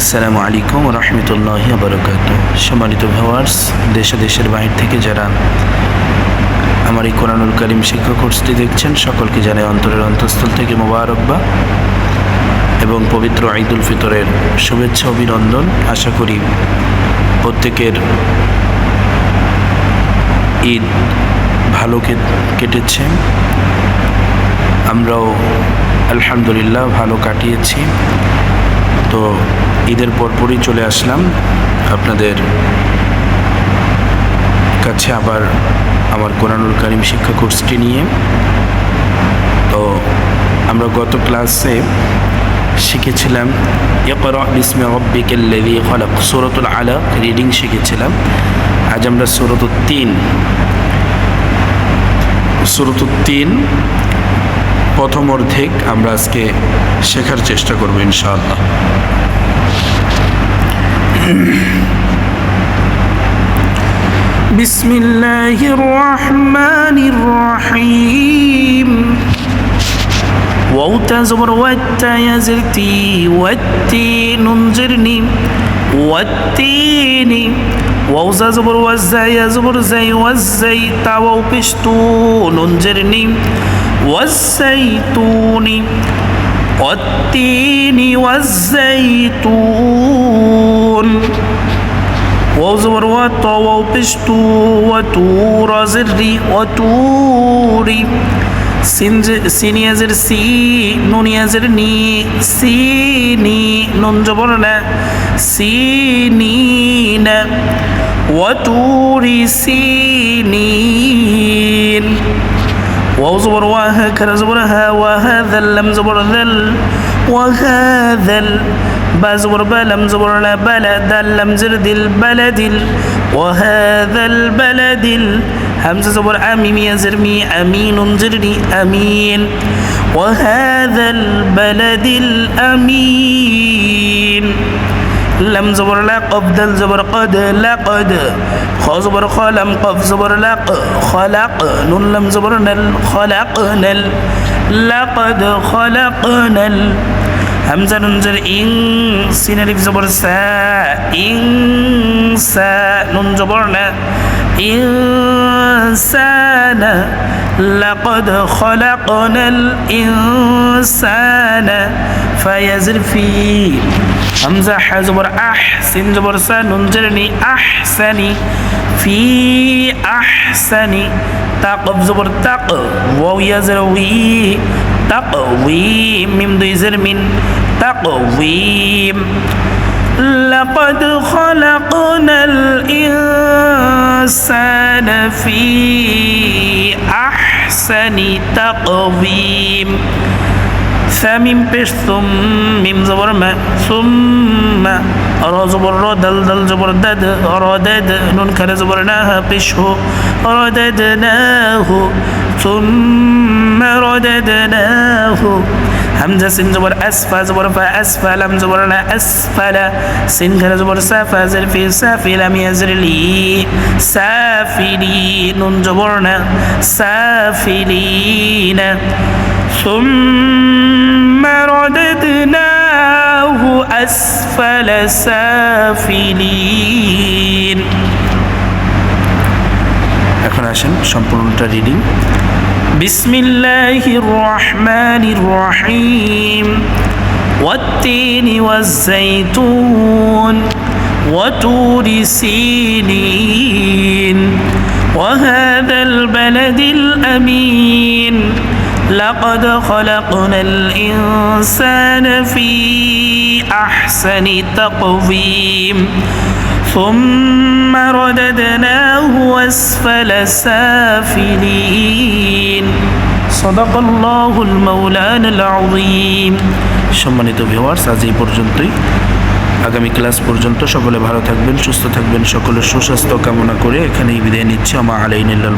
আসসালামু আলাইকুম রহমতুল্লাহ বরকাত সম্মানিত ভিউয়ার্স দেশে দেশের বাহির থেকে যারা আমার এই কোরআনুল করিম শিক্ষা কোর্সটি দেখছেন, সকলকে জানাই অন্তরের অন্তঃস্থল থেকে মোবারকবা এবং পবিত্র ঈদুল ফিতরের শুভেচ্ছা, অভিনন্দন। আশা করি প্রত্যেকের ঈদ ভালো কেটেছে। আমরাও আলহামদুলিল্লাহ ভালো কাটিয়েছি। তো ঈদের পরপরই চলে আসলাম। আপনাদের কাছে আবার আমার কোরআনুল কারিম শিক্ষা কোর্সটি নিয়ে। তো আমরা গত ক্লাসে শিখেছিলাম, ইকরা বিসমি রব্বিকাল্লাযী খলাক, সূরাতুল আলাক রিডিং শিখেছিলাম। আজ আমরা সূরাতুত তিন। সূরাতুত তিন প্রথম অর্ধেক আমরা আজকে শেখার চেষ্টা করব ইনশাআল্লাহ بسم الله الرحمن الرحيم ووتا زبر وتا يزرتي واتي ننزرني والتيني ووزا زبر وزا يزبر زي والزي تاو بشتو ننزرني والزيتون والتين والزيتون. وزور زبر وطا بشتو وتور زري وتوري. سين يزر سي نون يزر ني سيني. نون جبرنا سينين وتوري سينين واو زبر واه كر زبر ها وهذا اللم زبر ذل وهذا با زبر با لم زبر لا بلا دال لم زر دل بلد وهذا البلد ال همزة زبر أميم يزر مي أمين. زرني أمين وهذا البلد الأمين لم زبر لا قف دل زبر قد لقد خ زبر خلم قف زبر لق خلق نون لم زبر نل خلقنا لقد خلقنا همزة ننزل إن سين ألف زبر سا. إن سا. نون زبرنا إنسان لقد خلقنا الإنسان فيزر في همزة ح زبر أحسن زبر سا أحسني في أحسن تقف زبر تق واو يزروي تقويم ميم دو يزر من تقويم لقد خلقنا الإنسان في أحسن تقويم. ثمين بش ثم ميم زبر ما ثم را زبر را دل دل زبر دد را دد نون كر زبرناها بشه رددناه ثم رددناه همزة سين زبر أسفل زبر فأسفل لم زبر لا أسفل سين كر زبر سافا زر في سافي لم يزر لي سافلين نون زبرنا سافلين ثم رددناه أسفل سافلين এখন আসেন সম্পূর্ণটা রিডিং بسم الله الرحمن الرحيم والتين والزيتون وتور سينين وهذا البلد الأمين لقد خلقنا الإنسان في أحسن تقويم ثم رددناه أسفل سافلين صدق الله المولانا العظيم সম্মানিত ভিউয়ার্স আজ এই পর্যন্তই আগামী ক্লাস পর্যন্ত সকলে ভালো থাকবেন সুস্থ থাকবেন সকলের সুস্বাস্থ্য কামনা করে এখানেই বিদায় নিচ্ছি আমা আলাইনুল্লাল